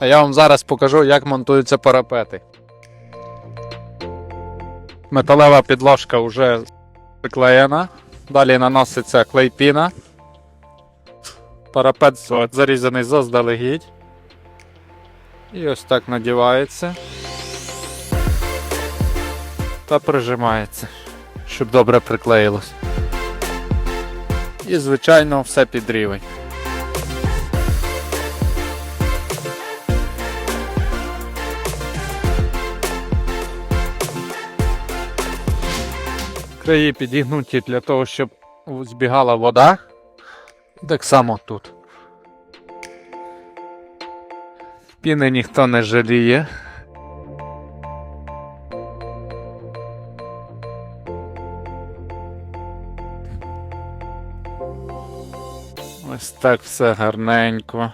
А я вам зараз покажу, як монтуються парапети. Металева підложка вже приклеєна. Далі наноситься клейпіна. Парапет зарізаний заздалегідь. І ось так надівається. Та прижимається, щоб добре приклеїлось. І, звичайно, все під рівень. Краї підігнуті для того, щоб збігала вода. Так само тут. Піни ніхто не жаліє. Ось так все гарненько.